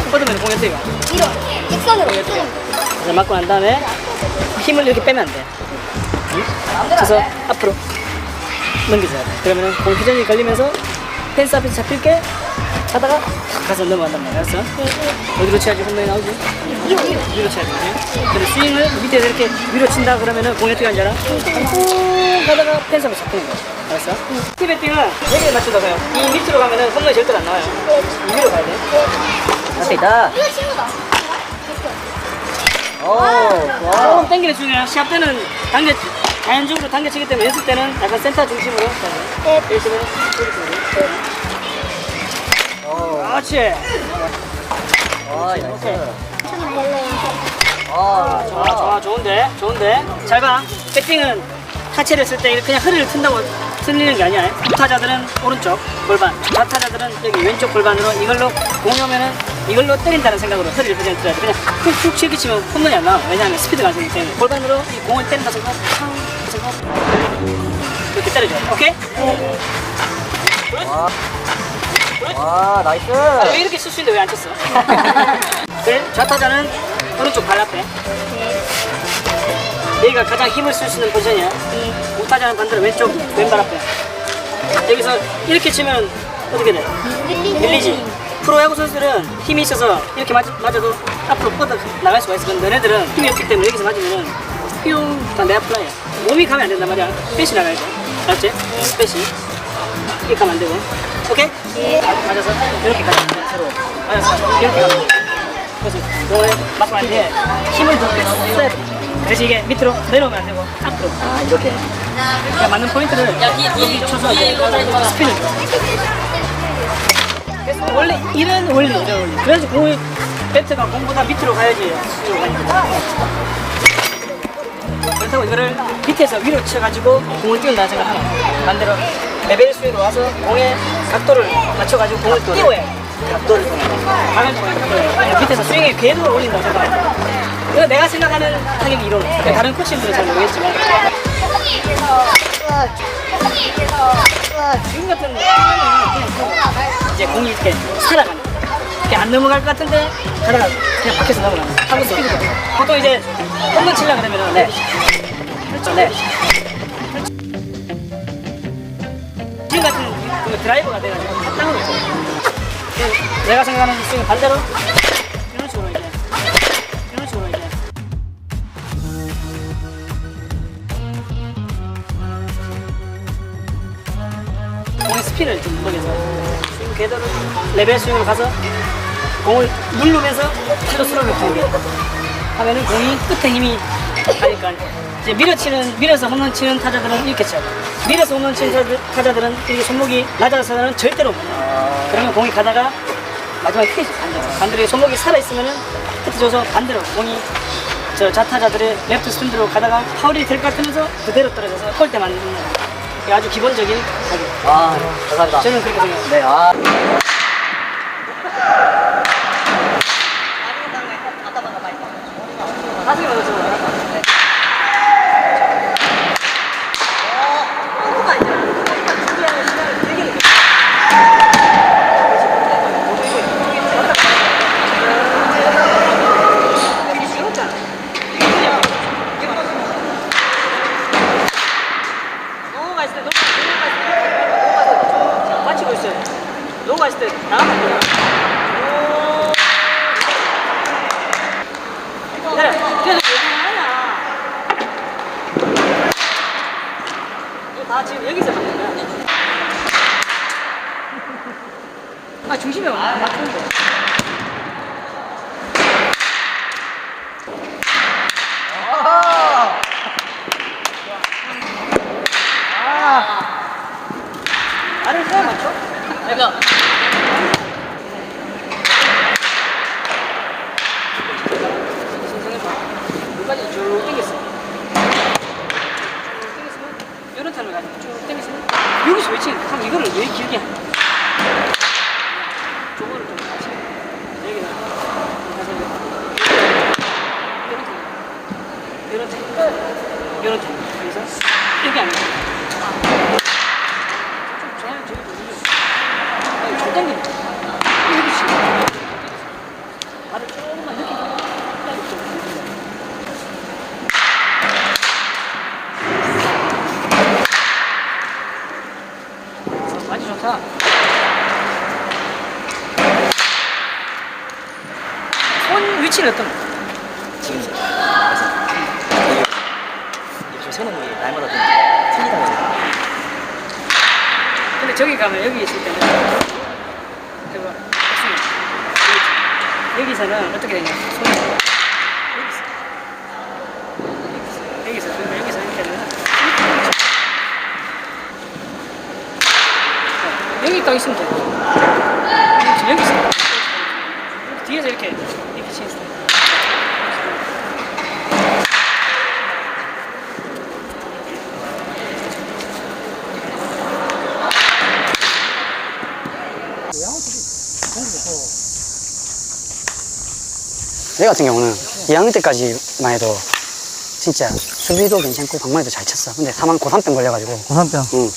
뻗으면 뛰어. 위로 직선으로 직선으로 그래서 맞고 난 다음에 힘을 이렇게 빼면 안 돼. 응? 쳐서 앞으로 넘겨줘야 돼. 그러면은 공 회전이 걸리면서 펜스 앞에서 잡힐 게 하다가 탁 가서 넘어간단 말이야. 알았어? 어디로 쳐야지 홈런이 나오지? 위로 위로 위로 쳐야 되지. 근데 스윙을 밑에서 이렇게 위로 친다 그러면은 공이 어떻게 하는지 알아? 쭉 가다가 펜스 앞에 잡히는 거야. 알았어? 티베팅은 여기에 맞추다가요. 이 밑으로 가면은 홈런이 절대 안 나와요. 이 위로 가야 돼. 있다. 이거 친구다 조금 당기는 중요해요. 시합 때는 당겨, 자연적으로 당겨치기 때문에 연습 때는 약간 센터 중심으로. 네. 열심히 그렇지. 오케이. 좋아, 좋아, 좋은데, 좋은데. 잘 봐. 배팅은 타체를 쓸 때 그냥 허리를 튼다고 틀리는 게 아니야. 타자들은 오른쪽 골반, 좌타자들은 여기 왼쪽 골반으로 이걸로 공이 오면은 이걸로 때린다는 생각으로 허리를 그냥 들어야 돼. 그냥 툭툭 치기 치면 홈런이 안 나와. 왜냐하면 스피드가 안 생기기 때문에. 골반으로 이 공을 때린다 생각, 탕, 생각. 이렇게 때려줘. 오케이? 와 나이스 아, 왜 이렇게 쓸 수 있는데 왜 안 쳤어? 그래, 좌타자는 오른쪽 발 앞에. 여기가 가장 힘을 쓸 수 있는 포지션이야. 우타자는 반대로 왼쪽 왼발 앞에. 여기서 이렇게 치면 어떻게 돼? 밀리지. 프로야구 선수들은 힘이 있어서 이렇게 맞, 맞아도 앞으로 뻗어 나갈 수가 있어. 근데 너네들은 힘이 없기 때문에 여기서 맞으면은 뿅, 다 내가 플라이야. 몸이 가면 안 된단 말이야. 빼시 나가야 돼. 알았지? 빼시. 이렇게 가면 안 되고. 오케이? 맞아서 이렇게 가면 돼. 서로. 맞았어. 이렇게 가면 돼. 그래서 공을 맞고 난 뒤에 힘을 더 써야 돼. 그래서 이게 밑으로 내려오면 안 되고 앞으로. 아, 이렇게. 그러니까 맞는 포인트를 여기 쳐서. 그래서 원래 이런 원리, 이런 원리. 그래서 공이 배트가 공보다 밑으로 가야지 수로 가니까. 그렇다고 이거를 밑에서 위로 쳐가지고 공을 띄운다는 생각하면 반대로 레벨 스윙으로 와서 공의 각도를 맞춰가지고 공을 띄워야 돼. 각도를 방향 각도를 밑에서 스윙의 궤도를 올린다고 생각해. 이거 내가 생각하는 타격이 이런 거. 다른 코치들은 잘 모르겠지만 지금 같은 경우는 이제 공이 이렇게 살아가는. 이렇게 안 넘어갈 것 같은데 가다가 그냥 밖에서 넘어가는. 하고 스피드가. 보통 이제 홈런 치려 그러면은 네. 그렇죠. 네. 지금 같은 그 드라이버가 돼가지고 땅으로 쳐. 그 내가 생각하는 스윙은 반대로 이런 식으로 이제 이런 식으로 이제 공의 스피를 좀 먹여서 스윙 궤도를 레벨 스윙으로 가서 공을 누르면서 팔로 공게 하면은 공이 끝에 힘이 가니까 이제 밀어치는 밀어서 홈런 치는 타자들은 이렇게 쳐요. 밀어서 홈런 치는 타자- 타자들은 이렇게 손목이 낮아서는 절대로 못 나요. 그러면 공이 가다가 마지막에 크게 안 돼요. 반대로 손목이 살아 있으면은 끝에 줘서 반대로 공이 저 좌타자들의 레프트 스탠드로 가다가 파울이 될 것 같으면서 그대로 떨어져서 홀대 맞는 이게 아주 기본적인 타격. 아 감사합니다 저는 그렇게 생각해요. 네 아. 아, 중심에 맞춘 거예요. 날마다 좀 틀리다 보니까 근데 저기 가면 여기 있을 때는 해봐. 여기, 여기서는 어떻게 되냐? 그리고 여기서 이렇게 하면 여기 딱 있으면 돼. 뒤에서 이렇게 이렇게 치는 스타일. 내 같은 경우는 2학년 때까지만 해도 진짜 수비도 괜찮고 방망이도 잘 쳤어. 근데 3학 고3병 걸려가지고 고산병. 응.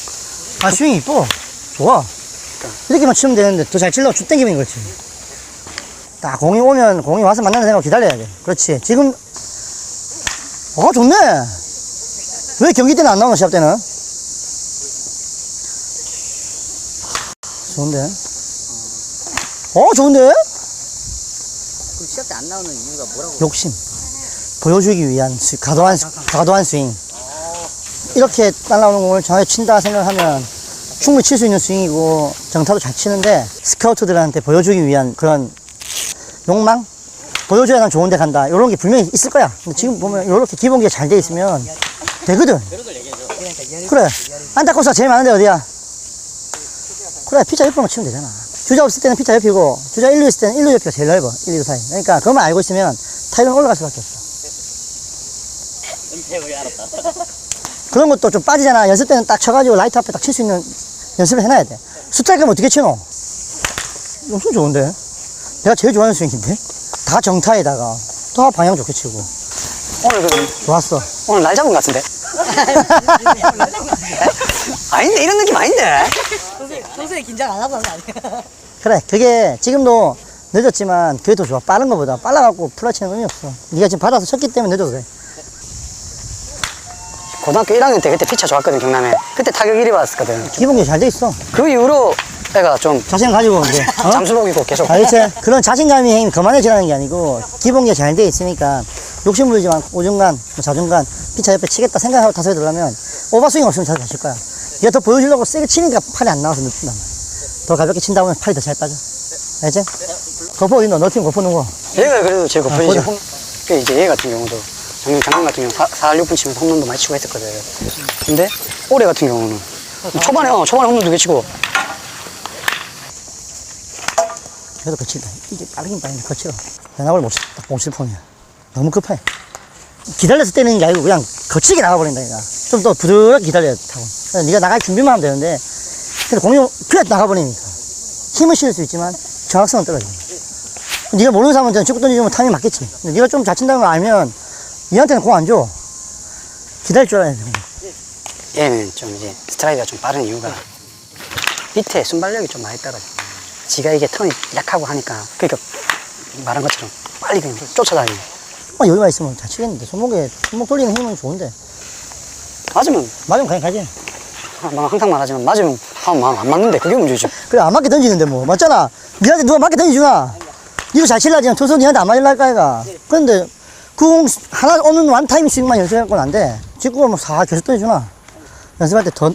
아, 스윙 이뻐. 좋아. 이렇게만 치면 되는데 더잘 치려고 쭉 땡기면 그렇지. 딱 공이 오면 공이 와서 만나는 생각 기다려야 돼. 그렇지. 지금, 어, 좋네. 왜 경기 때는 안 나오나, 시합 때는? 좋은데? 어, 좋은데? 그럼 시합 때 안 나오는 이유가 뭐라고? 욕심. 보여주기 위한 스, 과도한, 과도한 스윙. 이렇게 날라오는 공을 정확히 친다 생각하면 충분히 칠 수 있는 스윙이고 정타도 잘 치는데 스카우트들한테 보여주기 위한 그런 욕망? 보여줘야 난 좋은 데 간다. 이런 게 분명히 있을 거야. 근데 지금 보면 이렇게 기본기가 잘 돼 있으면 되거든. 그래. 안타코스가 제일 많은데 어디야? 그래. 피자 옆으로만 치면 되잖아. 주자 없을 때는 피자 옆이고 주자 1루 있을 때는 1루 옆이가 제일 넓어. 1, 2루 사이. 그러니까 그것만 알고 있으면 타이거는 올라갈 수밖에 없어. 그런 것도 좀 빠지잖아. 연습 때는 딱 쳐가지고 라이트 앞에 딱 칠 수 있는 연습을 해놔야 돼. 숫자 그럼 어떻게 치노? 엄청 좋은데? 내가 제일 좋아하는 스윙인데? 다 정타에다가 다 방향 좋게 치고. 오늘 그 좋았어. 오늘 날 잡은 것 같은데? 아닌데 이런 느낌 아닌데? 평소에 긴장 안 하던 거 아니야? 그래, 그게 지금도 늦었지만 그게 더 좋아. 빠른 거보다. 빨라갖고 플라치는 의미 없어. 네가 지금 받아서 쳤기 때문에 늦어도 돼. 고등학교 1학년 때 그때 피차 좋았거든 경남에. 그때 타격 1위 받았었거든. 기본기 잘 돼 있어. 그 이후로 애가 좀 자신 가지고 이제. 어? 잠수복이고 계속 알겠지? 그런 자신감이 거만해지라는 게 아니고 기본기가 잘돼 있으니까 욕심 부리지만 오중간, 뭐 자중간 피차 옆에 치겠다 생각하고 타석에 들어가면 오버스윙 없으면 잘 가실 거야. 얘가 더 보여주려고 세게 치니까 팔이 안 나와서 늦는단 말이야. 더 가볍게 친다 보면 팔이 더 잘 빠져. 알지? 거포 어디 너? 너팀 거포 누구? 얘가 그래도 고편이지. 보자. 홈- 그 이제 얘 같은 경우도 작년 작년 같은 경우 4, 4, 6분 치면서 홈런도 많이 치고 했었거든. 근데 올해 같은 경우는 초반에 어, 초반에 홈런 두 개 치고 그래도 거칠다. 이게 빠르긴 빠른데 거칠어. 변화를 못 치, 딱못 칠 폼이야. 너무 급해. 기다려서 때리는 게 아니고 그냥 거칠게 나가버린다, 얘가. 좀더 부드럽게 기다려야 타고. 네가 나갈 준비만 하면 되는데, 근데 공이 그냥 나가버리니까. 힘을 실을 수 있지만 정확성은 떨어져. 네가 모르는 사람한테는 축구 던지면 타이밍 맞겠지. 근데 네가 좀 잘 친다는 걸 알면 얘한테는 공 안 줘. 기다릴 줄 알아야 돼. 얘는 좀 이제 스트라이크가 좀 빠른 이유가 밑에 순발력이 좀 많이 떨어져. 지가 이게 턴이 약하고 하니까 그러니까 말한 것처럼 빨리 그냥 쫓아다니는. 어, 여유가 있으면 잘 치겠는데. 손목에, 손목 돌리는 힘은 좋은데. 맞으면. 맞으면 그냥 가지. 아, 뭐 항상 말하지만 맞으면 하면 안 맞는데 그게 문제지. 그래 안 맞게 던지는데 뭐. 맞잖아. 니한테 누가 맞게 던져주나? 이거 잘 칠라지면 투수 니한테 안 맞을랄까 이가? 그런데 그공 하나 오는 완타임 스윙만 연습해갖고는 안돼. 직구가 뭐사 계속 던져주나? 연습할 때더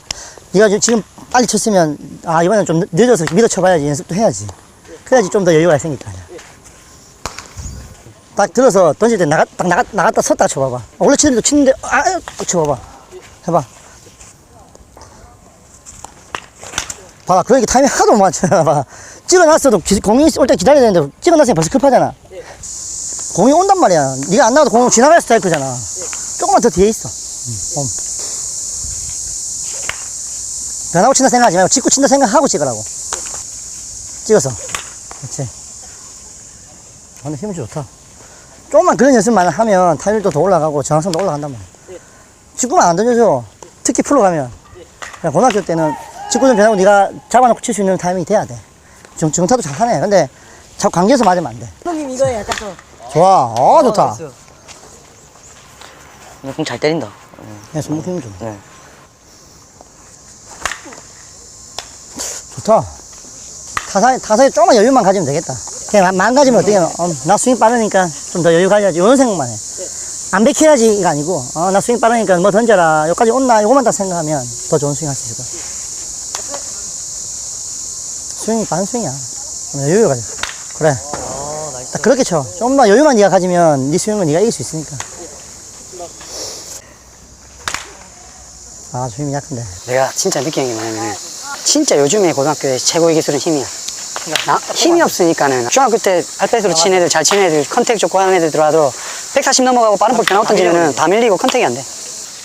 네가 지금- 빨리 쳤으면 아 이번엔 좀 늦- 늦어서 밀어 쳐봐야지. 연습도 해야지. 그래야지 좀 더 여유가 생길 거 아니야 딱 들어서 던질 때 나가, 딱 나가, 나갔다 섰다 쳐봐봐 원래 치는데도 치는데 아 쳐봐봐 해봐 봐봐, 그러니까 타이밍 하도 못 맞춰. 봐. 찍어놨어도 기- 공이 올 때 기다려야 되는데 찍어놨으면 벌써 급하잖아. 공이 온단 말이야. 네가 안 나와도 공 지나갈 스타일크잖아. 조금만 더 뒤에 있어. 음, 몸. 변하고 친다 생각하지 말고 찍고 친다 생각하고 찍으라고. 찍어서. 그렇지. 아, 근데 힘이 좋다. 조금만 그런 연습만 하면 타율도 더 올라가고 정확성도 올라간단 말이야. 직구만 안 던져줘. 특히 프로 가면. 그냥 고등학교 때는 직구 좀 변하고 네가 잡아놓고 칠 수 있는 타이밍이 돼야 돼. 정, 정타도 잘 하네. 근데 자꾸 관계에서 맞으면 안 돼. 형님 이거 약간 좀 좋아. 어, 좋다. 공 잘 때린다. 네, 손목 힘이 좀. 네. 좋다. 타사에, 타사에 조금만 여유만 가지면 되겠다. 그냥 마- 망가지면 어떻게, 어, 나 스윙 빠르니까 좀 더 여유 가져야지. 이런 생각만 해. 안 베켜야지가 아니고, 어, 나 스윙 빠르니까 뭐 던져라. 여기까지 온나. 요것만 딱 생각하면 더 좋은 스윙 할 수 있을 거야. 스윙이 빠른 스윙이야. 여유 가져. 그래. 딱 그렇게 쳐. 좀더 여유만 네가 가지면 네 스윙은 네가 이길 수 있으니까. 아, 스윙이 약한데. 내가 진짜 느끼는 게 뭐냐면 진짜 요즘에 고등학교의 최고의 기술은 힘이야. 나, 힘이 없으니까는 중학교 때 알패스로 친 애들 잘 치는 애들 컨택 좋고 하는 애들 들어와도 140 넘어가고 빠른 볼 변화웃 던지면은 다 밀리고 컨택이 안 돼.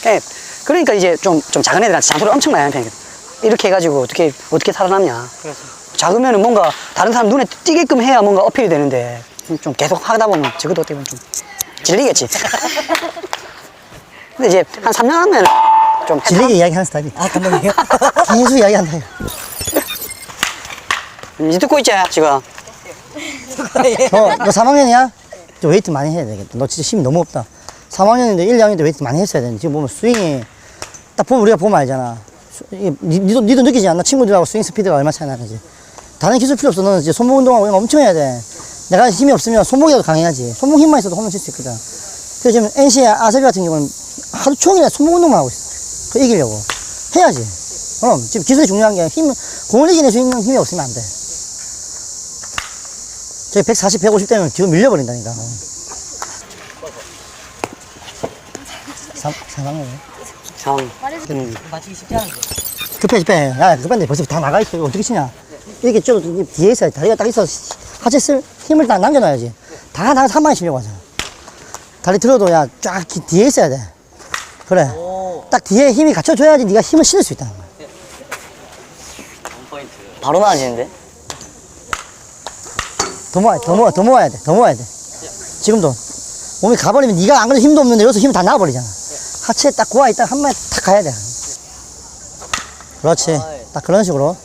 그러니까- 그러니까 이제 좀, 좀 작은 애들한테 잔소리 엄청 많이 하는 편이거든. 이렇게 해가지고 어떻게 어떻게 살아남냐. 작으면은 뭔가 다른 사람 눈에 띄게끔 해야 뭔가 어필이 되는데 좀- 좀 계속 하다 보면 적어도 어떻게 보면 좀 질리겠지. 근데 이제 한 3년 하면 좀 질리게 이야기하는 스타일이. 아, 감독님. 계속 이야기한다. 이제 듣고 있지 지금. 어, 너 3학년이야? 저 웨이트 많이 해야 되겠다. 너 진짜 힘이 너무 없다. 3학년인데 1, 2학년 때 웨이트 많이 했어야 되는데 지금 보면 스윙이 딱 보면 우리가 보면 알잖아. 니- 니도, 니도 느끼지 않나? 친구들하고 스윙 스피드가 얼마 차이 나는지. 다른 기술 필요 없어. 너는 이제 손목 운동하고 엄청 해야 돼. 내가 힘이 없으면 손목이라도 강해야지. 손목 힘만 있어도 홈런 칠 수 있거든. 그래서 지금 NC의 아세비 같은 경우는 하루 종일 손목 운동만 하고 있어. 그 이기려고. 해야지. 그럼 지금 기술이 중요한 게 힘, 공을 이겨낼 수 있는 힘이 없으면 안 돼. 저기 140, 150 되면 뒤로 밀려버린다니까. 3, 3학년이네. 상. 음. 맞추기 쉽지 않은데. 급해, 급해. 야, 급한데 벌써 다 나가 있어. 이거 어떻게 치냐. 이렇게 좀 뒤에 있어야 돼. 다리가 딱 있어. 하체 쓸 힘을 딱 남겨놔야지. 다 나가서 한 방에 치려고 하잖아. 다리 들어도 야, 쫙 기- 뒤에 있어야 돼. 그래. 딱 뒤에 힘이 갖춰줘야지 네가 힘을 실을 수 있다는 거야. 바로 나아지는데? 더 모아야 돼, 더 모아, 더 모아야 돼, 더 모아야 돼. 지금도 몸이 가버리면 네가 안 그래도 힘도 없는데 여기서 힘이 다 나와버리잖아. 하체에 딱 고아 있다 한 마리 탁 가야 돼. 그렇지. 딱 그런 식으로.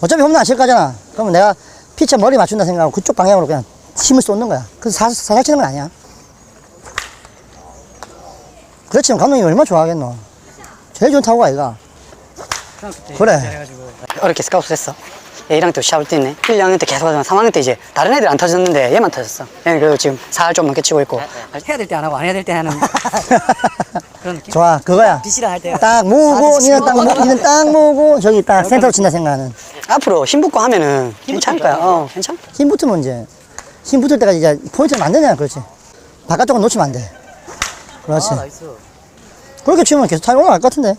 어차피 홈런 안칠 거잖아. 그러면 내가 피처 머리 맞춘다 생각하고 그쪽 방향으로 그냥 힘을 쏟는 거야. 그래서 사, 살살 치는 건 아니야. 그렇지, 감독님이 얼마나 좋아하겠노. 제일 좋은 타구가 이가. 그래. 어렵게 스카우트 했어. 얘 1학년 때 시합을 뛰네. 1, 2학년 때 계속 하지만 3학년 때 이제 다른 애들 안 터졌는데 얘만 터졌어. 얘는 그래도 지금 살 좀 넘게 치고 있고. 해야 될 때 안 하고 안 해야 될 때 하는 그런 느낌? 좋아, 그거야. 비시랑 할 때. 딱 모으고, 니는 딱 모으고, 니는 딱 모으고, 저기 딱 센터로 친다 생각하는. 앞으로 힘 붙고 하면은 괜찮을 거야. 어, 괜찮아. 힘 붙으면 이제, 힘 붙을 때까지 이제 포인트를 만드냐, 그렇지. 바깥쪽은 놓치면 안 돼. 그렇지. 아, 나이스. 그렇게 치면 계속 타이 올라갈 것 같은데.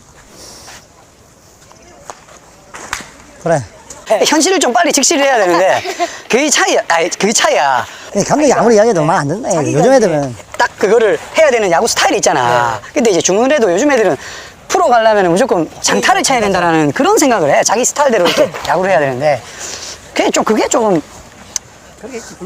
그래. 현실을 좀 빨리 직시를 해야 되는데 그게 차이야. 아니, 그게 차이야. 이 감독이 아무리 이야기해도 말 안 듣네. 요즘 애들은. 딱 그거를 해야 되는 야구 스타일이 있잖아. 근데 이제 중은 애도 요즘 애들은 프로 가려면 무조건 장타를 쳐야 된다라는 그런 생각을 해. 자기 스타일대로 이렇게 야구를 해야 되는데 그게 좀 그게 조금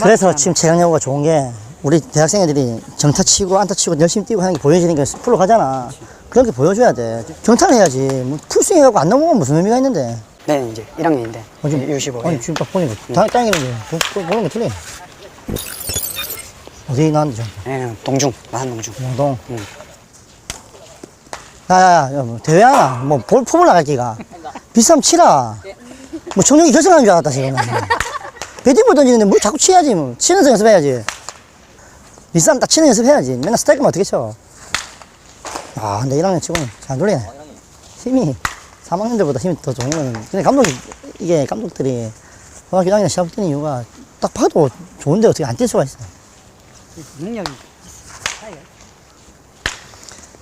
그래서 지금 최강야구가 좋은 게 우리 대학생 애들이 정타 치고 안타 치고 열심히 뛰고 하는 게 보여지니까 프로 가잖아. 그런 게 보여줘야 돼. 정타를 해야지. 뭐 풀스윙 해갖고 안 넘어가면 무슨 의미가 있는데. 네 이제 1학년인데 어, 지금, U15. 아니, 지금 딱 보니까 다게 보- 보- 보는 게 틀려. 어디 나왔는지. 예, 동중 마산 동중. 영동. 응. 야, 야, 야, 뭐 대회 하나? 뭐, 볼, 포물 나갈 기가. 비싸면 치라. 뭐, 청룡이 결승하는 줄 알았다, 지금. 배팅볼 던지는데 뭘 자꾸 치야지, 뭐. 치면서 연습해야지. 비싸면 딱 치는 연습해야지. 맨날 스트라이크만 어떻게 쳐. 아, 근데 1학년 치고는 잘 돌리네. 힘이 3학년 들보다 힘이 더 좋은 거는. 근데 감독이, 이게 감독들이 고등학교 1학년 시합 뛰는 이유가 딱 봐도 좋은데 어떻게 안 뛸 수가 있어. 능력이.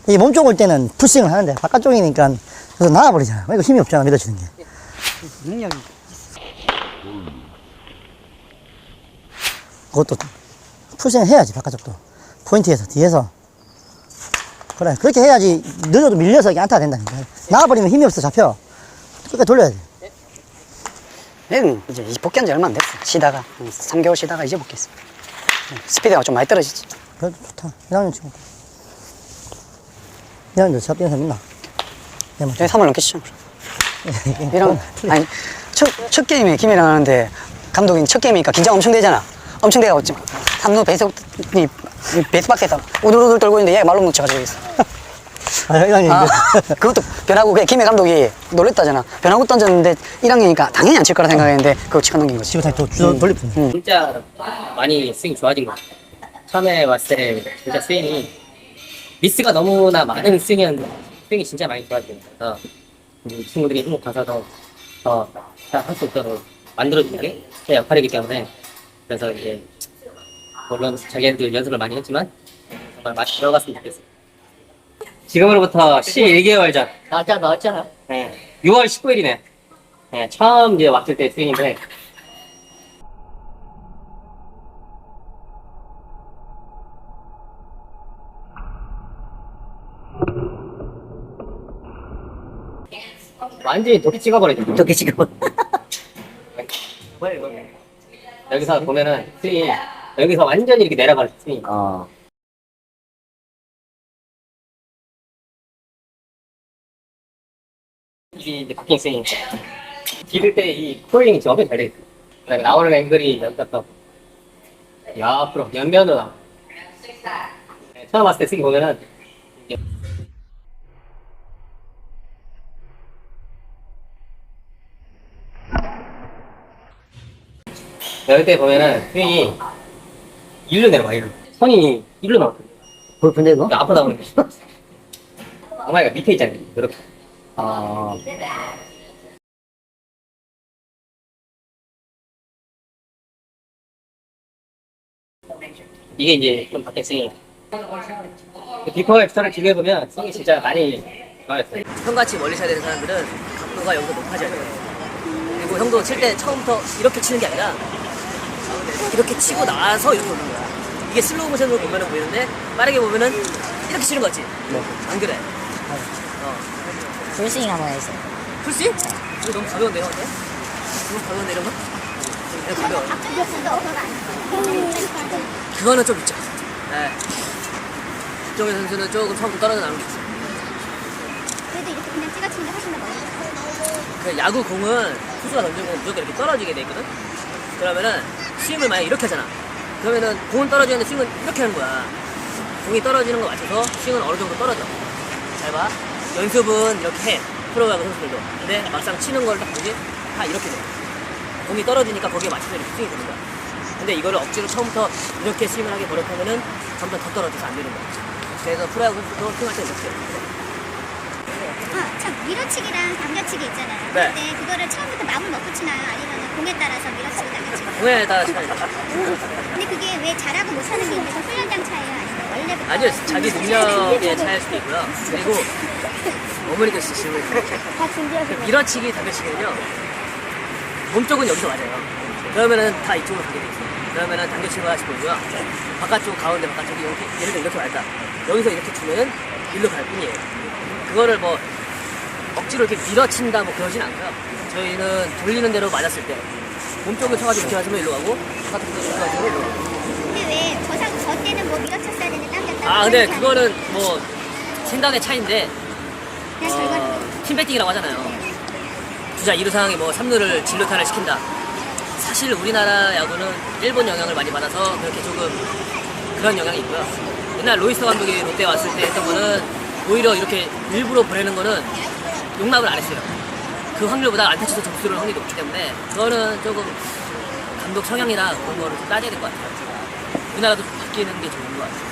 이 몸쪽 올 때는 풀스윙을 하는데 바깥쪽이니까 그래서 나와버리잖아. 그러니까 힘이 없잖아, 밀어주는 게. 능력이. 그것도 풀스윙 해야지, 바깥쪽도. 포인트에서, 뒤에서. 그래, 그렇게 해야지 늦어도 밀려서 이게 안타가 된다니까. 나와버리면 힘이 없어, 잡혀. 그러니까 돌려야 돼. 얘는 이제 복귀한 지 얼마 안 됐어. 쉬다가 한 3개월 쉬다가 이제 복귀했어. 스피드가 좀 많이 떨어지지. 그래도 좋다. 1학년 치고. 1학년도 시합 뛰는 사람 있나? 여기 3월 넘겠죠. 이런 아니 첫, 첫 게임에 김이랑 하는데 감독이 첫 게임이니까 긴장 엄청 되잖아. 엄청 돼가지고 지금 삼루 배속 베이스 밖에서 우들우들 떨고 있는데 얘가 말로 못 쳐가지고 있어. 아, 1학년인데. 아, 그것도 변하고 그냥 김해 감독이 놀랬다잖아. 변하고 던졌는데 1학년이니까 당연히 안 칠 거라 생각했는데 그거 치고 넘긴 거지. 지금 다시 또 주워 돌리뿐. 진짜 많이 스윙 좋아진 것. 처음에 왔을 때 진짜 스윙이 미스가 너무나 많은 스윙이었는데 스윙이 진짜 많이 좋아진 것 같아서 이 친구들이 한국 가서도 더할 수 있도록 만들어주는 게 제 역할이기 때문에 그래서 이제 물론 자기네들 연습을 많이 했지만 정말 많이 들어갔으면 좋겠어요. 지금으로부터 11개월 전 나왔잖아, 나왔잖아. 네, 6월 19일이네. 네, 처음 이제 왔을 때 스윙인데 완전히 도끼 찍어버리죠. 저기 지금. 뭐야 이거? 여기서 보면은 스윙 여기서 완전히 이렇게 내려가는 스윙. 어. 이게 이제 바뀐 스윙. 기를 때 이 코일링이 진짜 엄청 잘 돼 있어. 그다음에 나오는 앵글이 연답도 옆으로 옆면으로 나와. 네, 처음 왔을 때 스윙 보면은 이게 여기 때 보면은 스윙이 일로 내려가 일로 선이 일로. 볼 근데 너? 앞으로 나오는 게. 엉망이가 밑에 있잖아요. 이렇게. 아. 이게 이제 좀 바뀐 스윙이에요. 비포 엑스터를 비교해보면 스윙이 진짜 많이 좋아졌어요. 형같이 멀리 쳐야 되는 사람들은 각도가 여기서 높아져야 돼요. 그리고 형도 칠 때 처음부터 이렇게 치는 게 아니라 이렇게 치고 나서 이렇게 오는 거야. 이게 슬로우 모션으로 보면은 보이는데 빠르게 보면은 이렇게 치는 거지. 안 그래? 풀스윙 한번 해주세요. 풀스윙? 이거 너무 가벼운데요, 어때? 너무 가벼운데 이런 거? 이거 가벼워. 그거는 좀 있죠. 네. 이쪽의 선수는 조금 처음부터 떨어져 나오는 게 있어요. 그래도 이렇게 그냥 찍어 치는 게 훨씬 더 멋있어요. 그 야구 공은 투수가 공은 무조건 이렇게 떨어지게 돼 있거든. 그러면은 스윙을 만약 이렇게 하잖아. 그러면은 공은 떨어지는데 스윙은 이렇게 하는 거야. 공이 떨어지는 거 맞춰서 스윙은 어느 정도 떨어져. 잘 봐. 연습은 이렇게 해. 프로야구 선수들도. 근데 막상 치는 걸 딱 보지 다 이렇게 돼. 공이 떨어지니까 거기에 맞춰서 이렇게 스윙이 되는 거야. 근데 이거를 억지로 처음부터 이렇게 스윙을 하게 버릇하면은 점점 더 떨어져서 안 되는 거야. 그래서 프로야구 선수도 스윙할 때 이렇게. 아, 참 밀어치기랑 당겨치기 있잖아요. 네. 근데 그거를 처음부터 마음을 먹고 치나요? 아니면 공에 따라서 밀어치기 당겨치기? 공에 따라 차이 근데 그게 왜 잘하고 못하는 게 있는데 훈련장 차이예요? 아니면 원래부터? 아니요, 자기 능력의 차이일 수도 있고요. 그리고 어머니도 지금 다 준비하세요. 밀어치기, 당겨치기는요. 몸쪽은 여기서 맞아요. 그러면은 다 이쪽으로 가게 돼 있어요. 그러면은 당겨치기가 하시 보고요. 바깥쪽, 가운데, 바깥쪽이 이렇게, 예를 들어 이렇게 말다. 여기서 이렇게 주면은 일로 갈 뿐이에요. 그거를 뭐 억지로 이렇게 밀어친다 뭐 그러진 않고요. 저희는 돌리는 대로 맞았을 때 몸쪽을 쳐가지고 이렇게 맞으면 일로 가고 바깥쪽으로 맞으면 일로 가고 근데 왜 저상 저 때는 뭐 밀어쳤어야 되는데 당겼다? 아 근데 그거는 뭐 생각의 차이인데 그냥 결과는 어, 팀배팅이라고 하잖아요. 주자 2루 상황에 뭐 3루를 진루타를 시킨다. 사실 우리나라 야구는 일본 영향을 많이 받아서 그렇게 조금 그런 영향이 있고요. 옛날 로이스 감독이 롯데 왔을 때 했던 거는 오히려 이렇게 일부러 보내는 거는 용납을 안 했어요. 그 확률보다 안타 쳐서 점수를 확률이 높기 때문에 그거는 조금 감독 성향이나 그런 거를 좀 따져야 될 것 같아요. 우리나라도 바뀌는 게 좋은 것 같아요.